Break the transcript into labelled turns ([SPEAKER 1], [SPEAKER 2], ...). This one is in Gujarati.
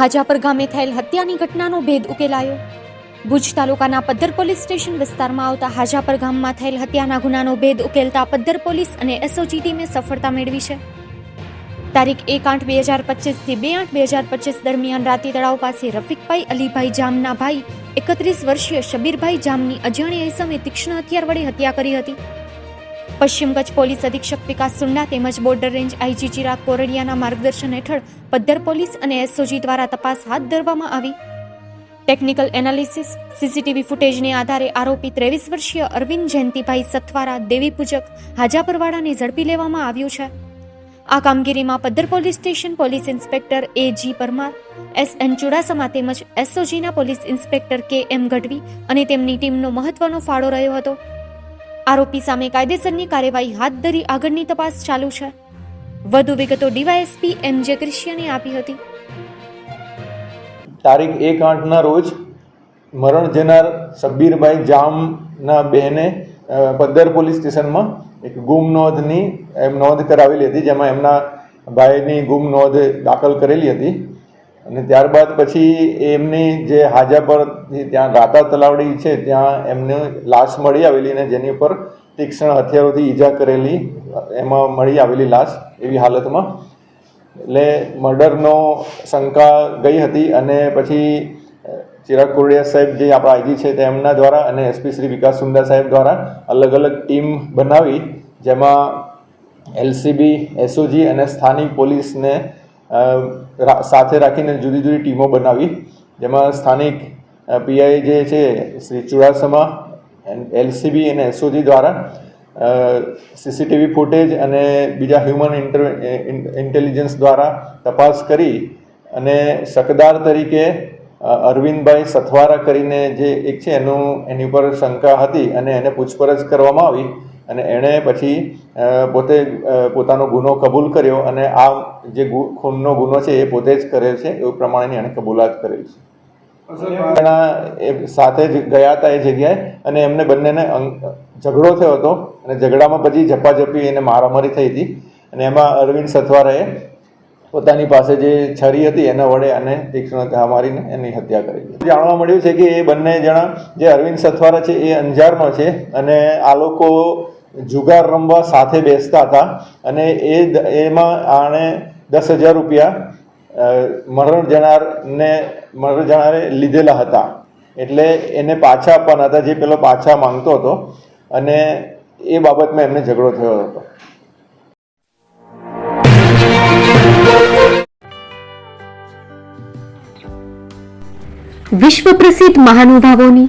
[SPEAKER 1] હાજાપર ગામે થયેલ હત્યાની ઘટનાનો ભેદ ઉકેલાયો. ભુજ તાલુકાના પદ્ધર પોલીસ સ્ટેશન વિસ્તારમાં આવતા હાજાપર ગામમાં થયેલ હત્યાના ગુનાનો ભેદ ઉકેલતા પદ્ધર પોલીસ અને એસઓજી ટીમે સફળતા મેળવી છે. તારીખ એક આઠ બે હજાર પચીસથી બે આઠ બે હજાર પચીસ દરમિયાન રાતી તળાવ પાસે રફીકભાઈ અલીભાઈ જામના ભાઈ એકત્રીસ વર્ષીય શબીરભાઈ જામની અજાણ્યા સમયે તીક્ષ્ણ હથિયાર વડે હત્યા કરી હતી. પશ્ચિમ કચ્છ પોલીસ અધિક્ષક વિકાસ સુંડા તેમજ બોર્ડર રેન્જ આઈજી ચિરાગ કોરડિયાના માર્ગદર્શન હેઠળ પદ્ધર પોલીસ અને એસઓજી દ્વારા તપાસ હાથ ધરવામાં આવી. ટેકનિકલ એનાલિસિસ, સીસીટીવી ફૂટેજને આધારે આરોપી ત્રેવીસ વર્ષીય અરવિંદ જયંતિભાઈ સથવારા દેવી પૂજક હાજાપરવાડાને ઝડપી લેવામાં આવ્યું છે. આ કામગીરીમાં Paddhar police station police inspector A G Parmar S N Chudasama તેમજ એસઓજીના પોલીસ ઇન્સ્પેક્ટર કે એમ ગઢવી અને તેમની ટીમનો મહત્વનો ફાળો રહ્યો હતો. આરોપી સામે કાયદેસરની કાર્યવાહી હાથ ધરી આગળની તપાસ ચાલુ છે. વધુ વિગતો ડીવાયએસપી એમ જે ક્રિશ્ચિયને આપી હતી.
[SPEAKER 2] તારીખ એક આઠના રોજ મરણ જનાર સબ્બીરભાઈ જામના બહેને પદ્દર પોલીસ સ્ટેશનમાં એક ગુમ નોંધની એમ નોંધ કરાવેલી હતી, જેમાં એમના ભાઈની ગુમ નોંધ દાખલ કરેલી હતી. અને ત્યારબાદ પછી એમની જે હાજા પર ત્યાં ગાતા તલાવડી છે, ત્યાં એમને લાશ મળી આવેલી અને જેની ઉપર તીક્ષ્ણ હથિયારોથી ઈજા કરેલી, એમાં મળી આવેલી લાશ એવી હાલતમાં. એટલે મર્ડરનો શંકા ગઈ હતી અને પછી ચિરાગ કોરડિયા સાહેબ જે આપણા આઈજી છે તેમના દ્વારા અને એસપી શ્રી વિકાસ સુંદર સાહેબ દ્વારા અલગ અલગ ટીમ બનાવી, જેમાં એલસીબી, એસઓજી અને સ્થાનિક પોલીસને સાથે રાખીને જુદી જુદી ટીમો બનાવી. જેમાં સ્થાનિક પીઆઈ જે છે, શ્રી ચુડાસમા એલસીબી અને એસઓજી દ્વારા સીસીટીવી ફૂટેજ અને બીજા હ્યુમન ઇન્ટર ઇન્ટેલિજન્સ દ્વારા તપાસ કરી અને શકદાર તરીકે અરવિંદભાઈ સથવારા કરીને જે એક છે, એનું, એની ઉપર શંકા હતી અને એને પૂછપરછ કરવામાં આવી અને એણે પછી પોતે પોતાનો ગુનો કબૂલ કર્યો અને આ જે ખૂનનો ગુનો છે એ પોતે જ કરેલ છે, એવું પ્રમાણેની એણે કબૂલાત કરેલ છે. એના સાથે જ ગયા હતા એ જગ્યાએ અને એમને બંનેને ઝઘડો થયો હતો અને ઝઘડામાં પછી ઝપાઝપી એને મારામારી થઈ હતી અને એમાં અરવિંદ સથવારાએ પોતાની પાસે જે છરી હતી એના વડે અને તીક્ષ્ણ ઘા મારીને એની હત્યા કરી જાણવા મળ્યું છે કે એ બંને જણા જે અરવિંદ સથવારા છે એ અંજારમાં છે અને આ લોકો જુગાર રમવા સાથે બેસતા હતા અને એ એમાં આણે દસ હજાર રૂપિયા મરણ જનારને, મરણ જનારે લીધેલા હતા. એટલે એને પાછા આપવાના હતા, જે પેલો પાછા માંગતો હતો અને એ બાબતમાં એમને ઝઘડો થયો હતો.
[SPEAKER 3] વિશ્વ પ્રસિદ્ધ મહાનુભાવોની